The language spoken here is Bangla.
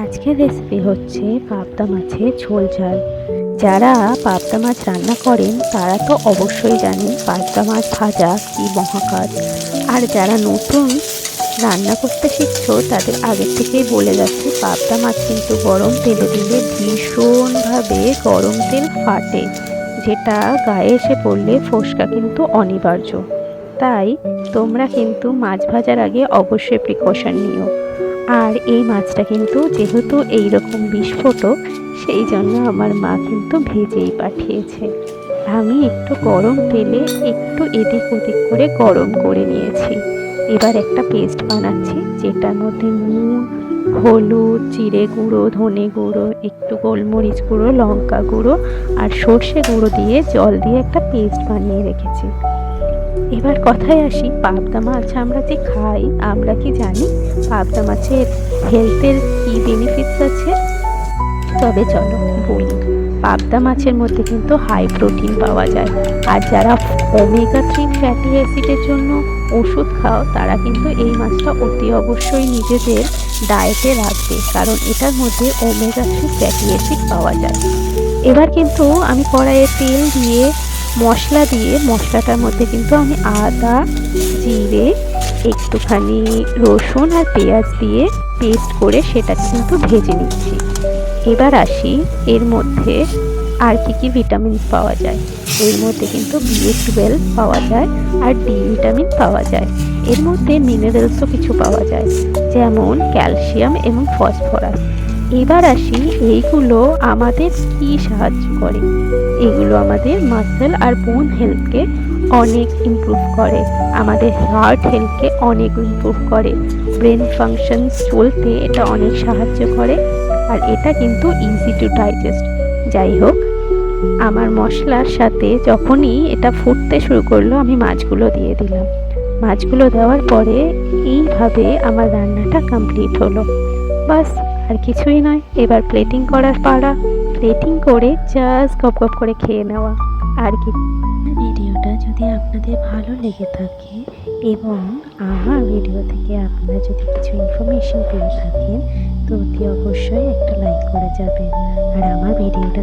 আজকের রেসিপি হচ্ছে পাবদা মাছের ঝোল ঝাল। যারা পাবদা মাছ রান্না করেন, তারা তো অবশ্যই জানেন পাবদা মাছ ভাজা কি মহাকাজ। আর যারা নতুন রান্না করতে শিখছো, তাদের আগের থেকেই বলে যাচ্ছে, পাবদা মাছ কিন্তু গরম তেলে দিলে ভীষণভাবে গরম তেল ফাটে, যেটা গায়ে এসে পড়লে ফোসকা কিন্তু অনিবার্য। তাই তোমরা কিন্তু মাছ ভাজার আগে অবশ্যই প্রিকশন নিও। আর এই মাছটা কিন্তু যেহেতু এই রকম বিস্ফোটক সেই জন্য আমার মা কিন্তু ভেজেই পাঠিয়েছে। আমি একটু গরম তেলে একটু এদিক ওদিক করে গরম করে নিয়েছি। এবার একটা পেস্ট বানাচ্ছি, যেটার মধ্যে নুন, হলুদ, জিরে গুঁড়ো, ধনে গুঁড়ো, একটু গোলমরিচ গুঁড়ো, লঙ্কা গুঁড়ো আর সর্ষে গুঁড়ো দিয়ে জল দিয়ে একটা পেস্ট বানিয়ে রেখেছি। এবার কথায় আসি, পাবদা মাছ আমরা যে খাই, আমরা কি জানি? পাবদা মাছের হেলথের কী বেনিফিটস আছে? তবে চলো বলি, পাবদা মাছের মধ্যে কিন্তু হাই প্রোটিন পাওয়া যায়। আর যারা ওমেগা থ্রি ফ্যাটি অ্যাসিডের জন্য ওষুধ খাও, তারা কিন্তু এই মাছটা অতি অবশ্যই নিজেদের ডায়েটে রাখবে, কারণ এটার মধ্যে ওমেগা থ্রি ফ্যাটি অ্যাসিড পাওয়া যায়। এবার কিন্তু আমি কড়াইয়ে তেল দিয়ে মশলা দিয়ে, মশলাটার মধ্যে কিন্তু আমি আদা, জিরে, একটুখানি রসুন আর পেঁয়াজ দিয়ে পেস্ট করে সেটা কিন্তু ভেজে নিচ্ছি। এবার আসি, এর মধ্যে আর কি কি ভিটামিন পাওয়া যায়। এর মধ্যে কিন্তু বি টুয়েলভ পাওয়া যায় আর ডি ভিটামিন পাওয়া যায়। এর মধ্যে মিনারেলসও কিছু পাওয়া যায়, যেমন ক্যালসিয়াম এবং ফসফরাস এবার আসি, এইগুলো আমাদের কি সাহায্য করে? এগুলো আমাদের মাসেল আর বোন হেলথকে অনেক ইমপ্রুভ করে। আমাদের হার্ট হেলথকে অনেক ইমপ্রুভ করে। ব্রেন ফাংশনস চলতে এটা অনেক সাহায্য করে। আর এটা কিন্তু ইজি টু ডাইজেস্ট যাই হোক আমার মশলার সাথে যখনই এটা ফুটতে শুরু করল, আমি মাছগুলো দিয়ে দিলাম। মাছগুলো দেওয়ার পরে এইভাবে আমার রান্নাটা কমপ্লিট হলো। বাস, আর কিছুই নয়। এবার প্লেটিং করার পাড়া প্লেটিং করে জাস্ট গপ গপ করে খেয়ে নেওয়া। আর কি। ভিডিওটা যদি আপনাদের ভালো লেগে থাকে এবং আমার ভিডিও থেকে আপনারা যদি কিছু ইনফরমেশন পেয়ে থাকেন, তো অতি অবশ্যই একটা লাইক করে যাবেন। আর আমার ভিডিওটা